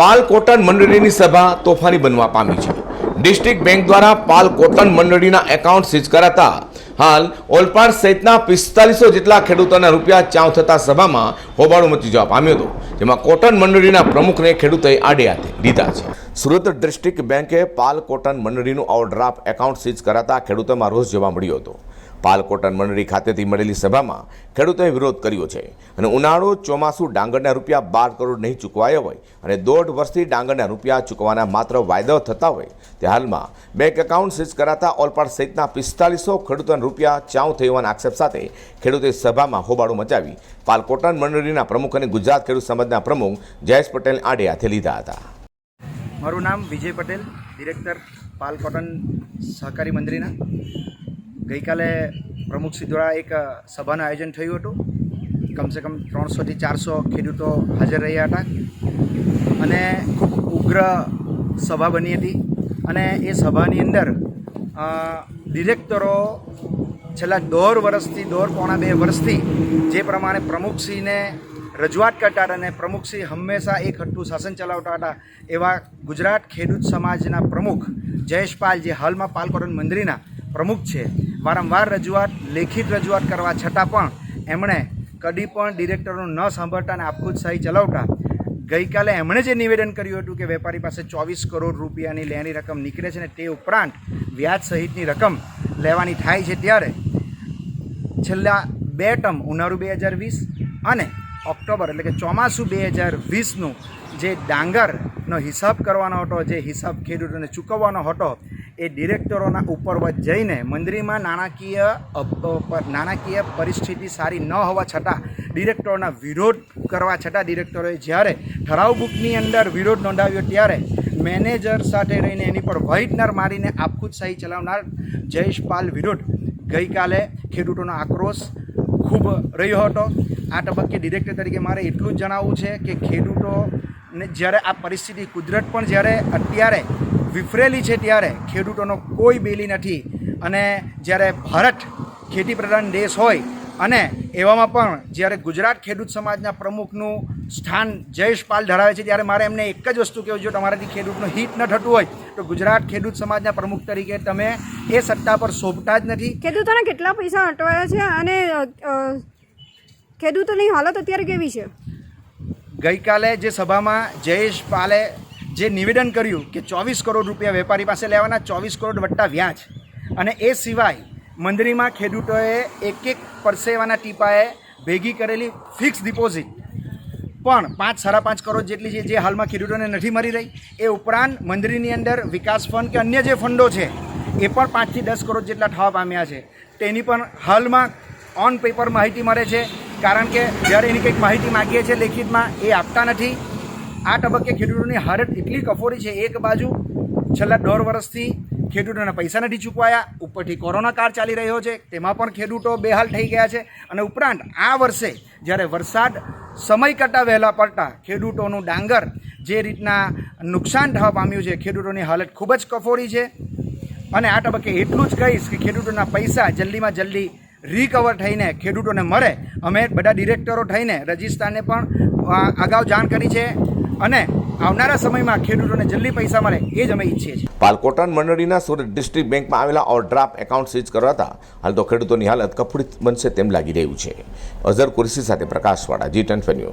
પાલ cotton મંડળીની સભા તોફાની બનવા પામી છે. ડિસ્ટ્રિક્ટ બેંક દ્વારા પાલ કોટન મંડળીના એકાઉન્ટ સીઝ કરાતા હાલ ઓલપાડ સહિતના પિસ્તાલીસો જેટલા ખેડૂતોના રૂપિયા ચાવ થતા સભામાં હોબાળો મચી જવા પામ્યો હતો, જેમાં કોટન મંડળીના પ્રમુખને ખેડૂતોએ આડે હાથે લીધા છે. સુરત ડિસ્ટ્રિક્ટ બેંકે પાલ કોટન મંડળીનું ઓવરડ્રાફ્ટ એકાઉન્ટ સીઝ કરાતા ખેડૂતોમાં રોષ જોવા મળ્યો હતો. પાલ કોટન મંડળી ખાતેથી મળેલી સભામાં ખેડૂતોએ વિરોધ કર્યો છે. અને ઉનાળો ચોમાસું ડાંગરના રૂપિયા બાર કરોડ નહીં ચૂકવાયા હોય અને દોઢ વર્ષથી ડાંગરના રૂપિયા ચૂકવાના માત્ર વાયદાઓ થતા હોય, તે હાલમાં બેંક એકાઉન્ટ સીઝ કરાતા ઓલપાડ સહિતના પિસ્તાલીસો ખેડૂતોના રૂપિયા ચાઉ થઈ હોવાના આક્ષેપ સાથે ખેડૂતોએ સભામાં હોબાળો મચાવી પાલકોટન મંડળીના પ્રમુખ અને ગુજરાત ખેડૂત સમાજના પ્રમુખ જયેશ પટેલ આડે હાથે લીધા હતા. મારું નામ વિજય પટેલ, ડિરેક્ટર પાલ કોટન સહકારી મંડળીના. ગઈકાલે પ્રમુખશ્રી દ્વારા એક સભાનું આયોજન થયું હતું. કમસે કમ ત્રણસોથી ચારસો ખેડૂતો હાજર રહ્યા હતા. અને ખૂબ ઉગ્ર સભા બની હતી. અને એ સભાની અંદર ડિરેક્ટરો છેલ્લા દોઢ વર્ષથી, દોઢ પોણા બે વર્ષથી જે પ્રમાણે પ્રમુખશ્રીને રજૂઆત કરતા હતા અને પ્રમુખશ્રી હંમેશા એક હટ્ટું શાસન ચલાવતા હતા, એવા ગુજરાત ખેડૂત સમાજના પ્રમુખ જયેશપાલ જે હાલમાં પાલકોટન મંદિરના પ્રમુખ છે. વારંવાર રજૂઆત, લેખિત રજૂઆત કરવા છતાં પણ એમણે કદી પણ ડિરેક્ટરનું ન સાંભળતા અને આપખુદશાહી ચલાવતા, ગઈકાલે એમણે જે નિવેદન કર્યું હતું કે વેપારી પાસે ચોવીસ કરોડ રૂપિયાની લેવાની રકમ નીકળે છે ને તે ઉપરાંત વ્યાજ સહિતની રકમ લેવાની થાય છે ત્યારે છેલ્લા બે ટર્મ ઉનાળુ બે હજાર વીસ અને ઓક્ટોબર એટલે કે ચોમાસું બે હજાર વીસનું જે ડાંગરનો હિસાબ કરવાનો હતો, જે હિસાબ ખેડૂતોને ચૂકવવાનો હતો એ ડિરેક્ટરોના ઉપર જઈને મંદિરમાં નાણાકીય નાણાકીય પરિસ્થિતિ સારી ન હોવા છતાં ડિરેક્ટરોના વિરોધ કરવા છતાં ડિરેક્ટરોએ જ્યારે ઠરાવ બુકની અંદર વિરોધ નોંધાવ્યો ત્યારે મેનેજર સાથે રહીને એની પર વ્હાઇટનર મારીને આપખુદશાહી ચલાવનાર જયેશપાલ વિરોધ ગઈકાલે ખેડૂતોનો આક્રોશ ખૂબ રહ્યો હતો. આ તબક્કે ડિરેક્ટર તરીકે મારે એટલું જ જણાવવું છે કે ખેડૂતો ને જ્યારે આ પરિસ્થિતિ કુદરત પણ જ્યારે અત્યારે વિફરેલી છે ત્યારે ખેડૂતોનો કોઈ બેલી નથી. અને જ્યારે ભારત ખેતી પ્રધાન દેશ હોય અને એવામાં પણ જ્યારે ગુજરાત ખેડૂત સમાજના પ્રમુખનું સ્થાન જયેશપાલ ધરાવે છે ત્યારે મારે એમને એક જ વસ્તુ કહેવું જો તમારાથી ખેડૂતનું હિત ન થતું હોય તો ગુજરાત ખેડૂત સમાજના પ્રમુખ તરીકે તમે એ સત્તા પર શોભતા જ નથી. ખેડૂતોના કેટલા પૈસા અટવાયા છે અને ખેડૂતોની હાલત અત્યારે કેવી છે? ગઈકાલે જે સભામાં જયેશ પાલે જે નિવેદન કર્યું કે ચોવીસ કરોડ રૂપિયા વેપારી પાસે લેવાના, ચોવીસ કરોડ વટ્ટા વ્યાજ. અને એ સિવાય મંદરીમાં ખેડૂતોએ એક એક પરસેવાના ટીપાએ ભેગી કરેલી ફિક્સ ડિપોઝિટ. પણ પાંચ, સાડા પાંચ કરોડ જેટલી છે જે હાલમાં ખેડૂતોને નથી મળી રહી, એ ઉપરાંત મંદિરની અંદર વિકાસ ફંડ કે અન્ય જે ફંડો છે, એ પણ પાંચથી દસ કરોડ જેટલા થવા પામ્યા છે. તેની પણ હાલમાં ઓન પેપર માહિતી મળે છે, કારણ કે જ્યારે એની કંઈક માહિતી માગીએ છીએ લેખિતમાં, એ આપતા નથી. આ તબક્કે ખેડૂતોની હાલત એટલી કફોડી છે, એક બાજુ છેલ્લા દોઢ વર્ષથી ખેડૂતોના પૈસા નથી ચૂકવાયા, ઉપરથી કોરોના કાળ ચાલી રહ્યો છે, તેમાં પણ ખેડૂતો બેહાલ થઈ ગયા છે અને ઉપરાંત આ વર્ષે જ્યારે વરસાદ સમય કરતાં વહેલા પડતા ખેડૂતોનું ડાંગર જે રીતના નુકસાન થવા પામ્યું છે, ખેડૂતોની હાલત ખૂબ જ કફોડી છે અને આ તબક્કે એટલું જ કહીશ કે ખેડૂતોના પૈસા જલ્દીમાં જલ્દી રિકવર થઈને ખેડૂતોને મળે. અમે બધા ડિરેક્ટરો થઈને રજિસ્ટ્રારને પણ અગાઉ જાણ કરી છે અને આવનારા સમયમાં ખેડૂતોને જલ્દી પૈસા મળે એ જ અમે ઈચ્છીએ છીએ. પાલકોટન મંડળીના સુરત ડિસ્ટ્રિક્ટ બેંકમાં આવેલા ઓવરડ્રાફ્ટ એકાઉન્ટ સીઝ કરાતા હાલ તો ખેડૂતોની હાલત કફોડી બનશે તેમ લાગી રહ્યું છે. અઝર કુરશી સાથે પ્રકાશવાળા જી ટેન ન્યૂઝ.